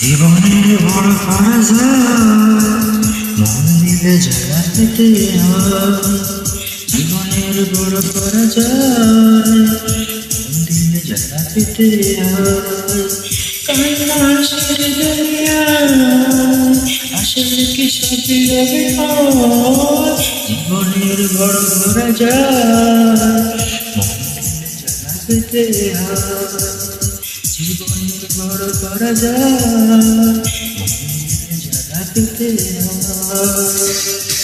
জীবনের বড় মন দিলে জ্বালা পেতে জীবনের বড় পরাজয়। মন দিলে জ্বালা পেতে হয় কান্না আসলে দুনিয়া আসলে কি সবই অভিনয় জীবনের বড় পরাজয়। মন দিলে জ্বালা পেতে হয় জীবনের বড় পরাজয় মনে জায়গা পেতে হয়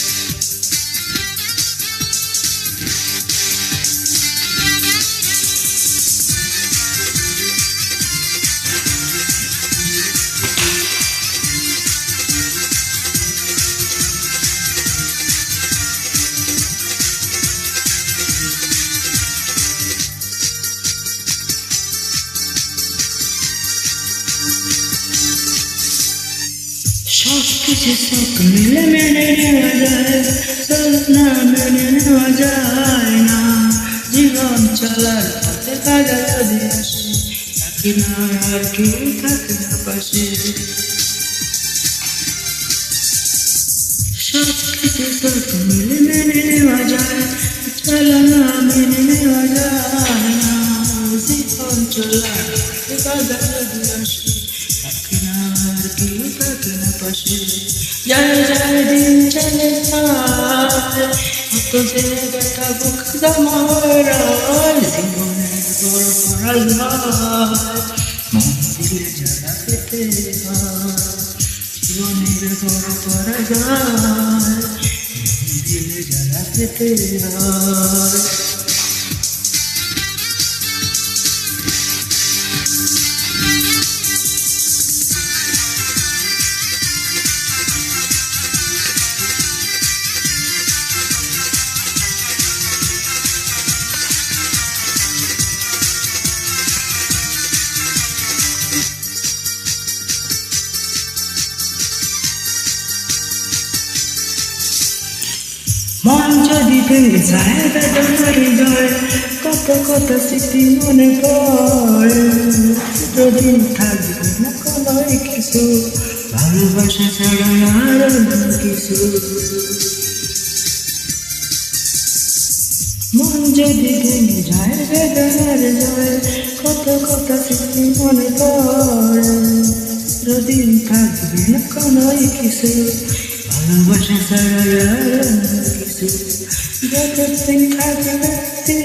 সব কিছু সব মিলে মেনে নেওয়া যায় সব না মেনে নেওয়া যায় না জীবন চলার পথে কাজা যদি আসে থাকি না আর কেউ থাকে না পাশে সব কিছু সব মিলে মেনে নেওয়া যায় চলা না মেনে নেওয়া যায় না জীবন চলার পথে কাজা পাশে যায় যায় দিন চলে কত যে ব্যথা বুক জমারায় জীবনের পরাজয় মন দিলে যারা পেতে জীবনের মন দিলে যারা পেতে হয় মন যদি ভেঙে যায় বেদনার হৃদয়, কত কত স্মৃতি মনে পড়ে। যদি থাকবে না কোনো কিছু, ভালোবাসা ছাড়া আর কিছু। মন যদি ভেঙে যায় বেদনার ভালোবাসা ছাড়া কিছু যতদিন থাকে ব্যক্তি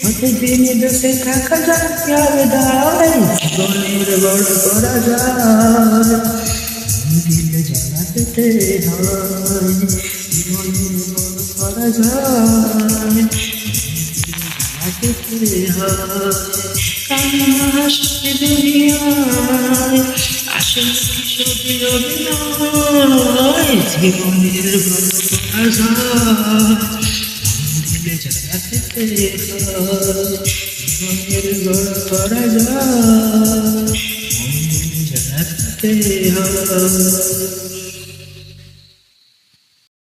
প্রতিদিন বেঁচে থাকা যায় দায় জীবনের বড় করা যায় দিলে জানা পেতে হয় জীবনের বড় করা যায় কান্না আসে দুনিয়ায় সবই অভিনয় জীবনের হয় জীবনের দিলে জায়গা পেতে হয়